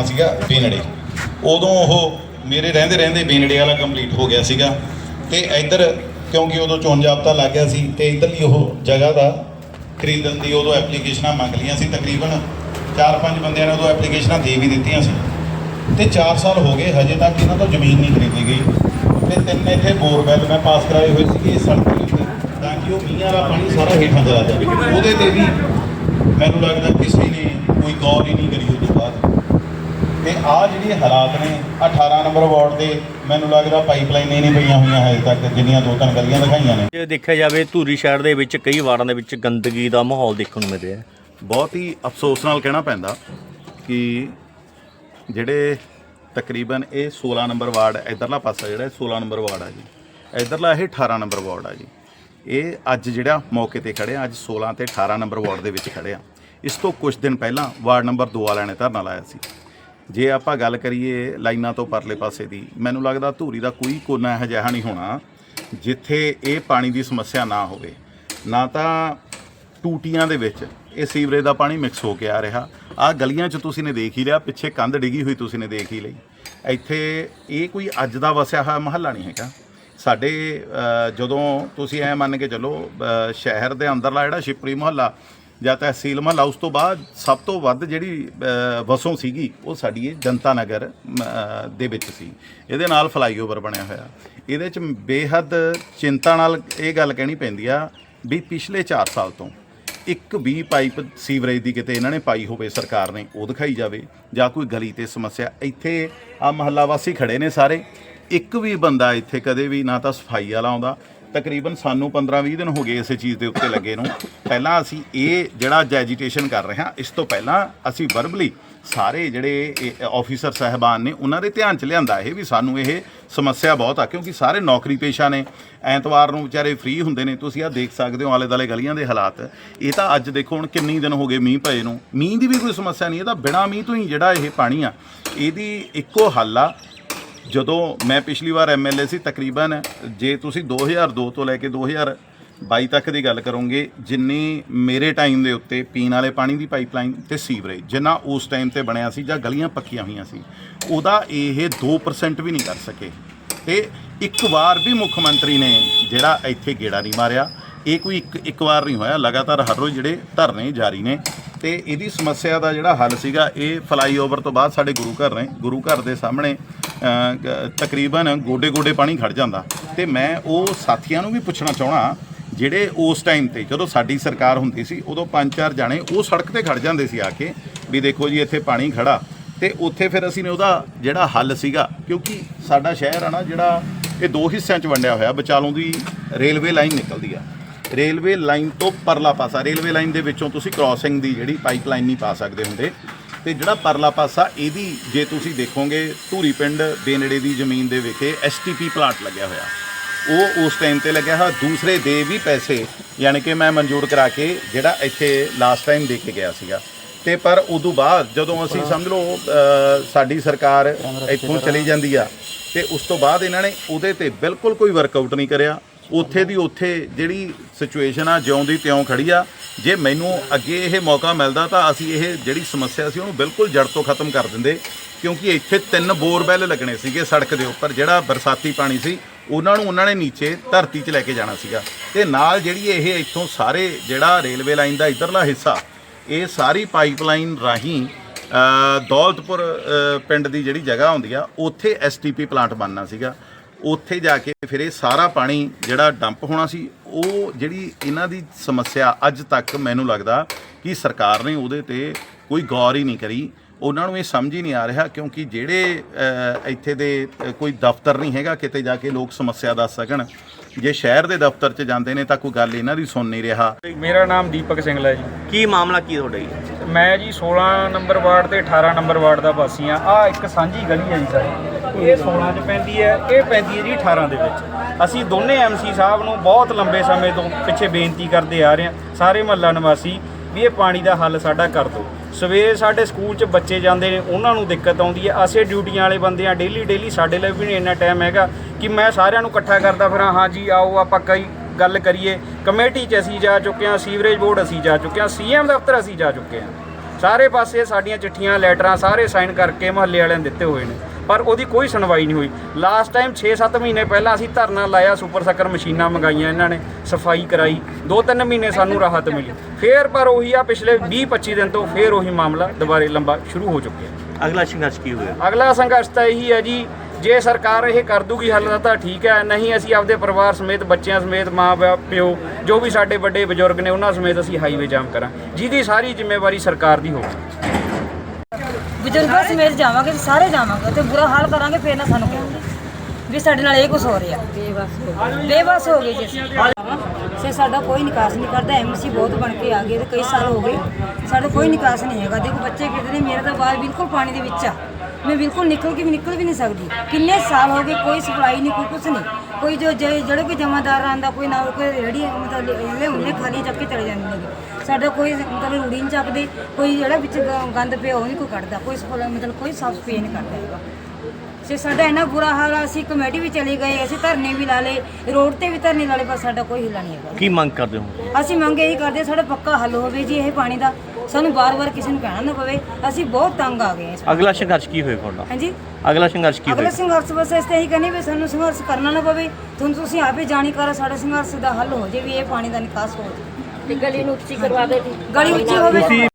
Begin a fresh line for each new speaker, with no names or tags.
ਨਾਂ ਸੀਗਾ ਬੇਨੜੇ। ਉਦੋਂ ਉਹ ਮੇਰੇ ਰਹਿੰਦੇ ਰਹਿੰਦੇ ਬੇਨੜੇ ਵਾਲਾ ਕੰਪਲੀਟ ਹੋ ਗਿਆ ਸੀਗਾ। ਤੇ ਇੱਧਰ ਕਿਉਂਕਿ ਉਦੋਂ ਚੋਣ ਜਾਬਤਾ ਲੱਗ ਗਿਆ ਸੀ ਤੇ ਇੱਧਰਲੀ ਉਹ ਜਗ੍ਹਾ ਦਾ ਖਰੀਦਣ ਦੀ ਉਦੋਂ ਐਪਲੀਕੇਸ਼ਨਾਂ ਮੰਗ ਲਈਆਂ ਸੀ ਤਕਰੀਬਨ 4-5 ਬੰਦਿਆਂ ਨੇ ਉਦੋਂ ਐਪਲੀਕੇਸ਼ਨਾਂ ਦੇ ਵੀ ਦਿੱਤੀਆਂ ਸੀ। ਤੇ 4 ਸਾਲ ਹੋ ਗਏ ਹਜੇ ਤੱਕ ਇਹਨਾਂ ਤੋਂ ਜ਼ਮੀਨ ਨਹੀਂ ਖਰੀਦੀ ਗਈ। ਤੇ ਤਿੰਨ ਇੱਥੇ ਬੋਰਵੈਲ ਮੈਂ ਪਾਸ ਕਰਾਏ ਹੋਏ ਸੀਗੇ ਇਸ ਸੜਕ ਦੇ ਉੱਤੇ, ਤਾਂ ਕਿ ਉਹ ਮੀਂਹ ਵਾਲਾ ਪਾਣੀ ਸਾਰਾ ਹੇਠਾਂ ਚਲਾ ਜਾਵੇ। ਉਹਦੇ ਤੇ ਵੀ ਮੈਨੂੰ ਲੱਗਦਾ ਕਿਸੇ ਨੇ ਕੋਈ ਗੌਰ ਹੀ ਨਹੀਂ ਕਰੀ ਉਸ ਤੋਂ ਬਾਅਦ। ਤੇ ਆ ਜਿਹੜੀ ਹਾਲਾਤ ਨੇ 18 ਨੰਬਰ ਵਾਰਡ ਦੇ ਮੈਨੂੰ ਲੱਗਦਾ ਪਾਈਪਲਾਈਨ ਹੀ ਨਹੀਂ ਪਈਆਂ ਹੋਈਆਂ ਹਜੇ ਤੱਕ ਜਿੰਨੀਆਂ ਦੋ ਤਿੰਨ ਗਲੀਆਂ ਦਿਖਾਈਆਂ ਨੇ।
ਜੇ ਦੇਖਿਆ ਜਾਵੇ ਧੂਰੀ ਸ਼ਹਿਰ ਦੇ ਵਿੱਚ ਕਈ ਵਾਰਾਂ ਦੇ ਵਿੱਚ ਗੰਦਗੀ ਦਾ ਮਾਹੌਲ ਦੇਖਣ ਨੂੰ ਮਿਲ ਰਿਹਾ ਹੈ
ਬਹੁਤ ਹੀ ਅਫਸੋਸ ਨਾਲ ਕਹਿਣਾ ਪੈਂਦਾ ਕਿ ਜਿਹੜੇ ਤਕਰੀਬਨ ਇਹ 16 ਨੰਬਰ ਵਾਰਡ ਇਧਰਲਾ ਪਾਸਾ ਜਿਹੜਾ ਇਹ 16 ਨੰਬਰ ਵਾਰਡ ਆ ਜੀ ਇਧਰਲਾ ਇਹ 18 ਨੰਬਰ ਵਾਰਡ ਆ ਜੀ। ਇਹ ਅੱਜ ਜਿਹੜਾ ਮੌਕੇ ਤੇ ਖੜੇ ਆ ਅੱਜ 16 ਤੇ 18 ਨੰਬਰ ਵਾਰਡ ਦੇ ਵਿੱਚ ਖੜੇ ਆ। ਇਸ ਤੋਂ ਕੁਝ ਦਿਨ ਪਹਿਲਾਂ ਵਾਰਡ ਨੰਬਰ 2 ਵਾਲਿਆਂ ਨੇ ਧਰਨਾ ਲਾਇਆ ਸੀ। ਜੇ ਆਪਾਂ ਗੱਲ ਕਰੀਏ ਲਾਈਨਾਂ ਤੋਂ ਪਰਲੇ ਪਾਸੇ ਦੀ, ਮੈਨੂੰ ਲੱਗਦਾ ਧੂਰੀ ਦਾ ਕੋਈ ਕੋਨਾ ਇਹੋ ਜਿਹਾ ਨਹੀਂ ਹੋਣਾ ਜਿੱਥੇ ਇਹ ਪਾਣੀ ਦੀ ਸਮੱਸਿਆ ਨਾ ਹੋਵੇ। ਨਾ ਤਾਂ ਟੂਟੀਆਂ ਦੇ ਵਿੱਚ ਇਹ ਸੀਵਰੇਜ ਦਾ ਪਾਣੀ ਮਿਕਸ ਹੋ ਕੇ ਆ ਰਿਹਾ। ਆ ਗਲੀਆਂ 'ਚ ਤੁਸੀਂ ਨੇ ਦੇਖ ਹੀ ਲਿਆ, ਪਿੱਛੇ ਕੰਧ ਡਿੱਗੀ ਹੋਈ ਤੁਸੀਂ ਨੇ ਦੇਖ ਹੀ ਲਈ। ਇੱਥੇ ਇਹ ਕੋਈ ਅੱਜ ਦਾ ਵਸਿਆ ਹੋਇਆ ਮਹੱਲਾ ਨਹੀਂ ਹੈਗਾ। ਸਾਡੇ ਜਦੋਂ ਤੁਸੀਂ ਐ ਮੰਨ ਕੇ ਚੱਲੋ ਸ਼ਹਿਰ ਦੇ ਅੰਦਰਲਾ ਜਿਹੜਾ ਸ਼ਿਪਰੀ ਮੁਹੱਲਾ ਜਾਂ ਤਹਿਸੀਲ ਮੁਹੱਲਾ ਉਸ ਤੋਂ ਬਾਅਦ ਸਭ ਤੋਂ ਵੱਧ ਜਿਹੜੀ ਵਸੋਂ ਸੀਗੀ, ਉਹ ਸਾਡੀ ਇਹ ਜਨਤਾ ਨਗਰ ਦੇ ਵਿੱਚ ਸੀ। ਇਹਦੇ ਨਾਲ ਫਲਾਈਓਵਰ ਬਣਿਆ ਹੋਇਆ। ਇਹਦੇ ਚ ਬੇਹੱਦ ਚਿੰਤਾ ਨਾਲ ਇਹ ਗੱਲ ਕਹਿਣੀ ਪੈਂਦੀ ਆ ਵੀ ਪਿਛਲੇ 4 ਸਾਲ ਤੋਂ ਇੱਕ ਵੀ ਪਾਈਪ ਸੀਵਰੇਜ ਦੀ ਕਿਤੇ ਇਹਨਾਂ ਨੇ ਪਾਈ ਹੋਵੇ, ਸਰਕਾਰ ਨੇ, ਉਹ ਦਿਖਾਈ ਜਾਵੇ, ਜਾਂ ਕੋਈ ਗਲੀ ਤੇ ਸਮੱਸਿਆ। ਇੱਥੇ ਆ ਮਹੱਲਾ ਵਾਸੀ ਖੜੇ ਨੇ ਸਾਰੇ। ਇੱਕ ਵੀ ਬੰਦਾ ਇੱਥੇ ਕਦੇ ਵੀ ਨਾ ਤਾਂ ਸਫ਼ਾਈ ਵਾਲਾ ਆਉਂਦਾ ਤਕਰੀਬਨ ਸਾਨੂੰ 15-20 ਦਿਨ ਹੋ ਗਏ ਇਸੇ ਚੀਜ਼ ਦੇ ਉੱਤੇ ਲੱਗੇ ਨੂੰ। ਪਹਿਲਾਂ ਅਸੀਂ ਇਹ ਜਿਹੜਾ ਐਜੀਟੇਸ਼ਨ ਕਰ ਰਹੇ ਹਾਂ, ਇਸ ਤੋਂ ਪਹਿਲਾਂ ਅਸੀਂ ਵਰਬਲੀ ਸਾਰੇ ਜਿਹੜੇ ਆਫੀਸਰ ਸਹਿਬਾਨ ਨੇ, ਉਹਨਾਂ ਦੇ ਧਿਆਨ ਚ ਲਿਆਂਦਾ ਇਹ ਵੀ ਸਾਨੂੰ ਇਹ ਸਮੱਸਿਆ ਬਹੁਤ ਆ, ਕਿਉਂਕਿ ਸਾਰੇ ਨੌਕਰੀ ਪੇਸ਼ਾ ਨੇ। ਐਤਵਾਰ ਨੂੰ ਵਿਚਾਰੇ ਫ੍ਰੀ ਹੁੰਦੇ ਨੇ, ਤੁਸੀਂ ਆ ਦੇਖ ਸਕਦੇ ਹੋ ਆਲੇ ਦਾਲੇ ਗਲੀਆਂ ਦੇ ਹਾਲਾਤ। ਇਹ ਤਾਂ ਅੱਜ ਦੇਖੋ ਹੁਣ ਕਿੰਨੀ ਦਿਨ ਹੋ ਗਏ ਮੀਂਹ ਪਏ ਨੂੰ। ਮੀਂਹ ਦੀ ਵੀ ਕੋਈ ਸਮੱਸਿਆ ਨਹੀਂ, ਇਹ ਤਾਂ ਬਿਨਾ ਮੀਂਹ ਤੋਂ ਹੀ ਜਿਹੜਾ ਇਹ ਪਾਣੀ ਆ, ਇਹਦੀ ਇੱਕੋ ਹੱਲ ਆ ਜਦੋਂ ਮੈਂ ਪਿਛਲੀ ਵਾਰ ਐਮਐਲਏ ਸੀ, ਤਕਰੀਬਨ ਜੇ ਤੁਸੀਂ 2002 ਤੋਂ ਲੈ ਕੇ 2022 ਤੱਕ ਦੀ ਗੱਲ ਕਰੋਗੇ, ਜਿੰਨੀ ਮੇਰੇ ਟਾਈਮ ਦੇ ਉੱਤੇ ਪੀਣ ਵਾਲੇ ਪਾਣੀ ਦੀ ਪਾਈਪਲਾਈਨ ਤੇ ਸੀਵਰੇਜ ਜਿੰਨਾ ਉਸ ਟਾਈਮ ਤੇ ਬਣਿਆ ਸੀ ਜਾਂ ਗਲੀਆਂ ਪੱਕੀਆਂ ਹੋਈਆਂ ਸੀ, ਉਹਦਾ ਇਹ 2% ਵੀ ਨਹੀਂ ਕਰ ਸਕੇ। ਤੇ ਇੱਕ ਵਾਰ ਵੀ ਮੁੱਖ ਮੰਤਰੀ ਨੇ ਜਿਹੜਾ ਇੱਥੇ ਗੇੜਾ ਨਹੀਂ ਮਾਰਿਆ, ਇਹ ਕੋਈ ਇੱਕ ਇੱਕ ਵਾਰ ਨਹੀਂ ਹੋਇਆ, ਲਗਾਤਾਰ ਹਰ ਰੋਜ਼ ਜਿਹੜੇ ਧਰਨੇ ਜਾਰੀ ਨੇ ਤੇ ਇਹਦੀ ਸਮੱਸਿਆ ਦਾ ਜਿਹੜਾ ਹੱਲ ਸੀਗਾ, ਇਹ ਫਲਾਈਓਵਰ ਤੋਂ ਬਾਅਦ ਸਾਡੇ ਗੁਰੂ ਘਰ ਨੇ, ਗੁਰੂ ਘਰ ਦੇ ਸਾਹਮਣੇ ਤਕਰੀਬਨ ਗੋਡੇ ਗੋਡੇ ਪਾਣੀ ਖੜ ਜਾਂਦਾ। ਤੇ ਮੈਂ ਉਹ ਸਾਥੀਆਂ ਨੂੰ ਵੀ ਪੁੱਛਣਾ ਚਾਹਣਾ ਜਿਹੜੇ ਉਸ ਟਾਈਮ ਤੇ ਜਦੋਂ ਸਾਡੀ ਸਰਕਾਰ ਹੁੰਦੀ ਸੀ, ਉਦੋਂ ਪੰਜ ਚਾਰ ਜਾਣੇ ਉਹ ਸੜਕ ਤੇ ਖੜ ਜਾਂਦੇ ਸੀ ਆ ਕੇ, ਵੀ ਦੇਖੋ ਜੀ, ਇੱਥੇ ਪਾਣੀ ਖੜਾ ਤੇ ਉੱਥੇ ਫਿਰ ਅਸੀਂ ਨੇ ਉਹਦਾ ਜਿਹੜਾ ਹੱਲ ਸੀਗਾ, ਕਿਉਂਕਿ ਸਾਡਾ ਸ਼ਹਿਰ ਆ ਨਾ, ਜਿਹੜਾ ਇਹ ਦੋ ਹਿੱਸਿਆਂ 'ਚ ਵੰਡਿਆ ਹੋਇਆ ਵਿਚਾਲੋਂ ਦੀ ਰੇਲਵੇ ਲਾਈਨ ਨਿਕਲਦੀ ਆ। ਰੇਲਵੇ ਲਾਈਨ ਤੋਂ ਪਰਲਾ ਪਾਸਾ ਰੇਲਵੇ ਲਾਈਨ ਦੇ ਵਿੱਚੋਂ ਤੁਸੀਂ ਕ੍ਰਾਸਿੰਗ ਦੀ ਜਿਹੜੀ ਪਾਈਪਲਾਈਨ ਨਹੀਂ ਪਾ ਸਕਦੇ ਹੁੰਦੇ। ਤੇ ਜਿਹੜਾ ਪਰਲਾ ਪਾਸਾ ਇਹਦੀ ਜੇ ਤੁਸੀਂ ਦੇਖੋਗੇ ਧੂਰੀ ਪਿੰਡ ਦੇ ਨੇੜੇ ਦੀ ਜ਼ਮੀਨ ਦੇ ਵਿਖੇ ਐਸਟੀਪੀ ਪਲਾਂਟ ਲੱਗਿਆ ਹੋਇਆ। ਉਹ ਉਸ ਟਾਈਮ ਤੇ ਲੱਗਿਆ ਹੋਇਆ ਦੂਸਰੇ ਦੇ ਵੀ ਪੈਸੇ ਯਾਨੀ ਕਿ ਮੈਂ ਮਨਜ਼ੂਰ ਕਰਾ ਕੇ ਜਿਹੜਾ ਇੱਥੇ ਲਾਸਟ ਟਾਈਮ ਦੇ ਕੇ ਗਿਆ ਸੀਗਾ। ਤੇ ਪਰ ਉਦੋਂ ਬਾਅਦ ਜਦੋਂ ਅਸੀਂ ਸਮਝ ਲਓ ਸਾਡੀ ਸਰਕਾਰ ਇੱਥੋਂ ਚਲੀ ਜਾਂਦੀ ਆ ਤੇ ਉਸ ਤੋਂ ਬਾਅਦ ਇਹਨਾਂ ਨੇ ਉਹਦੇ ਤੇ ਬਿਲਕੁਲ ਕੋਈ ਵਰਕਆਊਟ ਨਹੀਂ ਕਰਿਆ। ਉੱਥੇ ਦੀ ਉੱਥੇ ਜਿਹੜੀ ਸਿਚੁਏਸ਼ਨ ਆ, ਜਿਉਂ ਦੀ ਤਿਉਂ ਖੜੀ ਆ, ਜੇ ਮੈਨੂੰ ਅੱਗੇ ਇਹ ਮੌਕਾ ਮਿਲਦਾ ਤਾਂ ਅਸੀਂ ਇਹ ਜਿਹੜੀ ਸਮੱਸਿਆ ਸੀ ਉਹਨੂੰ ਬਿਲਕੁਲ ਜੜ ਤੋਂ ਖਤਮ ਕਰ ਦਿੰਦੇ, ਕਿਉਂਕਿ ਇੱਥੇ ਤਿੰਨ ਬੋਰਵੈਲ ਲੱਗਣੇ ਸੀਗੇ ਸੜਕ ਦੇ ਉੱਪਰ, ਜਿਹੜਾ ਬਰਸਾਤੀ ਪਾਣੀ ਸੀ, ਉਹਨਾਂ ਨੂੰ ਉਹਨਾਂ ਨੇ ਨੀਚੇ ਧਰਤੀ 'ਚ ਲੈ ਕੇ ਜਾਣਾ ਸੀਗਾ। ਤੇ ਨਾਲ ਜਿਹੜੀ ਇਹ ਇੱਥੋਂ ਸਾਰੇ ਜਿਹੜਾ ਰੇਲਵੇ ਲਾਈਨ ਦਾ ਇਧਰਲਾ ਹਿੱਸਾ, ਇਹ ਸਾਰੀ ਪਾਈਪਲਾਈਨ ਰਾਹੀਂ ਦੌਲਤਪੁਰ ਪਿੰਡ ਦੀ ਜਿਹੜੀ ਜਗ੍ਹਾ ਹੁੰਦੀ ਆ, ਉੱਥੇ ਐਸਟੀਪੀ ਪਲਾਂਟ ਬਣਨਾ ਸੀਗਾ। ਉੱਥੇ ਜਾ ਕੇ ਫਿਰ ਇਹ ਸਾਰਾ ਪਾਣੀ ਜਿਹੜਾ ਡੰਪ ਹੋਣਾ ਸੀ ਉਹ ਜਿਹੜੀ ਇਹਨਾਂ ਦੀ ਸਮੱਸਿਆ ਅੱਜ ਤੱਕ ਮੈਨੂੰ ਲੱਗਦਾ ਕਿ ਸਰਕਾਰ ਨੇ ਉਹਦੇ ਤੇ ਕੋਈ ਗੌਰ ਹੀ ਨਹੀਂ ਕਰੀ। ਉਹਨਾਂ ਨੂੰ ਇਹ ਸਮਝ ਹੀ ਨਹੀਂ ਆ ਰਿਹਾ ਕਿਉਂਕਿ ਜਿਹੜੇ ਇੱਥੇ ਦੇ ਕੋਈ ਦਫ਼ਤਰ ਨਹੀਂ ਹੈਗਾ ਕਿਤੇ ਜਾ ਕੇ ਲੋਕ ਸਮੱਸਿਆ ਦੱਸ ਸਕਣ। ਜੇ ਸ਼ਹਿਰ ਦੇ ਦਫ਼ਤਰ 'ਚ ਜਾਂਦੇ ਨੇ ਤਾਂ ਕੋਈ ਗੱਲ ਇਹਨਾਂ ਦੀ ਸੁਣ ਨਹੀਂ ਰਿਹਾ।
ਮੇਰਾ ਨਾਮ ਦੀਪਕ ਸਿੰਘਲਾ ਹੈ ਜੀ।
ਕੀ ਮਾਮਲਾ ਕੀ ਤੁਹਾਡਾ ਜੀ?
ਮੈਂ ਜੀ 16 ਨੰਬਰ ਵਾਰਡ ਤੇ 18 ਨੰਬਰ ਵਾਰਡ ਦਾ ਵਾਸੀ ਆ ਆ ਇੱਕ ਸਾਂਝੀ ਗਲੀ ਹੈ ਜੀ ਸਾਡੀ ਇਹ 16 ਚ ਪੈਂਦੀ ਹੈ, ਇਹ ਪੈਂਦੀ ਹੈ ਜੀ 18 ਦੇ ਵਿੱਚ। ਅਸੀਂ ਦੋਨੇ ਐਮਸੀ ਸਾਹਿਬ ਨੂੰ ਬਹੁਤ ਲੰਬੇ ਸਮੇਂ ਤੋਂ ਪਿੱਛੇ ਬੇਨਤੀ ਕਰਦੇ ਆ ਰਹੇ ਹਾਂ, ਸਾਰੇ ਮਹੱਲਾ ਨਿਵਾਸੀ, ਵੀ ਇਹ ਪਾਣੀ ਦਾ ਹੱਲ ਸਾਡਾ ਕਰ ਦਿਓ। ਸਵੇਰੇ ਸਾਡੇ ਸਕੂਲ 'ਚ ਬੱਚੇ ਜਾਂਦੇ ਨੇ, ਉਹਨਾਂ ਨੂੰ ਦਿੱਕਤ ਆਉਂਦੀ ਹੈ। ਅਸੀਂ ਡਿਊਟੀਆਂ ਵਾਲੇ ਬੰਦੇ ਆ ਡੇਲੀ ਡੇਲੀ ਸਾਡੇ ਲਈ ਵੀ ਨਹੀਂ ਇੰਨਾ ਟਾਈਮ ਹੈਗਾ ਕਿ ਮੈਂ ਸਾਰਿਆਂ ਨੂੰ ਇਕੱਠਾ ਕਰਦਾ ਫਿਰਾਂ, ਹਾਂ ਜੀ, ਆਓ, ਆਪਾਂ ਕਈ ਗੱਲ ਕਰੀਏ। ਕਮੇਟੀ 'ਚ ਅਸੀਂ ਜਾ ਚੁੱਕੇ ਹਾਂ, ਸੀਵਰੇਜ ਬੋਰਡ ਅਸੀਂ ਜਾ ਚੁੱਕੇ ਹਾਂ, ਸੀਐਮ ਦਫ਼ਤਰ ਅਸੀਂ ਜਾ ਚੁੱਕੇ ਹਾਂ। ਸਾਰੇ ਪਾਸੇ ਸਾਡੀਆਂ ਚਿੱਠੀਆਂ, ਲੈਟਰਾਂ ਸਾਰੇ ਸਾਈਨ ਕਰਕੇ ਮਹੱਲੇ ਵਾਲਿਆਂ ਦਿੱਤੇ ਹੋਏ ਨੇ। ਪਰ ਉਹਦੀ ਕੋਈ ਸੁਣਵਾਈ ਨਹੀਂ ਹੋਈ। ਲਾਸਟ ਟਾਈਮ 6-7 ਮਹੀਨੇ ਪਹਿਲਾਂ ਅਸੀਂ ਧਰਨਾ ਲਾਇਆ ਸੁਪਰ ਸੱਕਰ ਮਸ਼ੀਨਾਂ ਮੰਗਾਈਆਂ ਇਹਨਾਂ ਨੇ ਸਫ਼ਾਈ ਕਰਾਈ। 2-3 ਮਹੀਨੇ ਸਾਨੂੰ ਰਾਹਤ ਮਿਲੀ। ਫੇਰ ਪਰ ਉਹੀ ਆ ਪਿਛਲੇ 20-25 ਦਿਨ ਤੋਂ ਫੇਰ ਉਹੀ ਮਾਮਲਾ ਦੁਬਾਰੇ ਲੰਬਾ ਸ਼ੁਰੂ ਹੋ ਚੁੱਕਿਆ।
ਅਗਲਾ ਸੰਘਰਸ਼ ਕੀ ਹੋਇਆ?
ਅਗਲਾ ਸੰਘਰਸ਼ ਤਾਂ ਇਹੀ ਹੈ ਜੀ ਜੇ ਸਰਕਾਰ ਇਹ ਕਰ ਦੂਗੀ ਹੱਲ ਤਾਂ ਠੀਕ ਹੈ ਨਹੀਂ ਅਸੀਂ ਆਪਦੇ ਪਰਿਵਾਰ ਸਮੇਤ ਬੱਚਿਆਂ ਸਮੇਤ ਮਾਂ ਪਿਓ- ਪਿਓ ਜੋ ਵੀ ਸਾਡੇ ਵੱਡੇ ਬਜ਼ੁਰਗ ਨੇ ਉਹਨਾਂ ਸਮੇਤ ਅਸੀਂ ਹਾਈਵੇ ਜਾਮ ਕਰਾਂ ਜਿਹਦੀ ਸਾਰੀ ਜ਼ਿੰਮੇਵਾਰੀ ਸਰਕਾਰ ਦੀ ਹੋਵੇ
ਬਜ਼ੁਰਗਾਂ ਸਮੇਤ ਜਾਵਾਂਗੇ ਸਾਰੇ ਜਾਵਾਂਗੇ। ਤੇ ਬੁਰਾ ਹਾਲ ਕਰਾਂਗੇ ਫੇਰ ਨਾ ਸਾਨੂੰ ਕਹੋਗੇ ਵੀ ਸਾਡੇ ਨਾਲ ਇਹ ਕੁਝ ਹੋ ਰਿਹਾ। ਬੇਬਸ ਹੋ ਗਏ। ਜੀ ਸੇ ਸਾਡਾ ਕੋਈ ਨਿਕਾਸ ਨਹੀਂ ਕਰਦਾ ਐਮਸੀ ਬਹੁਤ ਬਣ ਕੇ ਆ ਗਏ ਤੇ ਕਈ ਸਾਲ ਹੋ ਗਏ। ਸਾਡਾ ਕੋਈ ਨਿਕਾਸ ਨਹੀਂ ਹੈਗਾ। ਦੇਖੋ ਬੱਚੇ ਕਿਤੇ ਨੇ ਮੇਰੇ ਤਾਂ ਬਾਹਰ ਬਿਲਕੁਲ ਪਾਣੀ ਦੇ ਵਿੱਚ ਆ। ਮੈਂ ਬਿਲਕੁਲ ਨਿਕਲ ਕੇ ਵੀ ਨਿਕਲ ਵੀ ਨਹੀਂ ਸਕਦੀ। ਕਿੰਨੇ ਸਾਲ ਹੋ ਗਏ ਕੋਈ ਸਪਲਾਈ ਨਹੀਂ ਕੋਈ ਕੁਝ ਨਹੀਂ। ਕੋਈ ਜੋ ਜੇ- ਜਿਹੜੇ ਕੋਈ ਜਮਾਦਾਰ ਆਂਦਾ ਕੋਈ ਨਾ ਕੋਈ ਰੇੜੀ ਮਤਲਬ ਲੈ ਉਹਨੇ ਖਾਲੀ ਚੱਕ ਕੇ ਚਲੇ ਜਾਂਦੇ ਨੇ। ਸਾਡਾ ਕੋਈ ਮਤਲਬ ਰੂੜੀ ਨਹੀਂ ਚੱਕਦੇ ਕੋਈ ਜਿਹੜਾ ਵਿੱਚ ਗ- ਗੰਦ ਪਿਆ ਉਹ ਨਹੀਂ ਕੋਈ ਕੱਢਦਾ ਕੋਈ ਸਫ਼ਾਈ ਮਤਲਬ ਕੋਈ ਸਾਫ਼ ਸਫ਼ਾਈ ਨਹੀਂ ਕਰਦਾ ਹੈਗਾ। ਤੇ ਸਾਡਾ ਇੰਨਾ ਬੁਰਾ ਹਾਲ ਆ ਅਸੀਂ ਕਮੇਟੀ ਵੀ ਚਲੇ ਗਏ ਅਸੀਂ ਧਰਨੇ ਵੀ ਲਾ ਲਏ ਰੋਡ ਤੇ ਵੀ ਧਰਨੇ ਲਾ ਲਏ ਪਰ ਸਾਡਾ ਕੋਈ ਹਿੱਲਾ ਨਹੀਂ ਹੈਗਾ।
ਕੀ ਮੰਗ ਕਰਦੇ ਹੋ?
ਅਸੀਂ ਮੰਗ ਇਹੀ ਕਰਦੇ ਸਾਡਾ ਪੱਕਾ ਹੱਲ ਹੋਵੇ ਜੀ ਇਹ ਪਾਣੀ ਦਾ। ਸਾਨੂੰ ਬਾਰ-ਬਾਰ ਕਿਸੇ ਨੂੰ ਕਹਿਣਾ ਨਾ ਪਵੇ ਅਸੀਂ ਬਹੁਤ ਤੰਗ ਆ ਗਏ ਹਾਂ ਇਸ
ਅਗਲਾ ਸੰਘਰਸ਼ ਕੀ ਹੋਏਗਾ ਤੁਹਾਡਾ?
ਹਾਂਜੀ?
ਅਗਲਾ ਸੰਘਰਸ਼ ਕੀ
ਅਗਲਾ ਸੰਘਰਸ਼ ਬਸ ਇਸ ਤੇ ਇਹੀ ਕਹਿੰਦੇ ਵੀ ਸਾਨੂੰ ਸੰਘਰਸ਼ ਕਰਨਾ ਨਾ ਪਵੇ। ਤੁਹਾਨੂੰ ਤੁਸੀਂ ਆਪੇ ਜਾਣੀ ਕਰੋ ਸਾਡਾ ਸੰਘਰਸ਼ ਦਾ ਹੱਲ ਹੋ ਜੇ ਵੀ ਇਹ ਪਾਣੀ ਦਾ ਨਿਕਾਸ ਹੋ ਜੇ।
ਤੇ ਗਲੀ ਨੂੰ ਉੱਚੀ ਕਰਵਾ ਦੇ ਜੀ
ਗਲੀ ਉੱਚੀ ਹੋਵੇ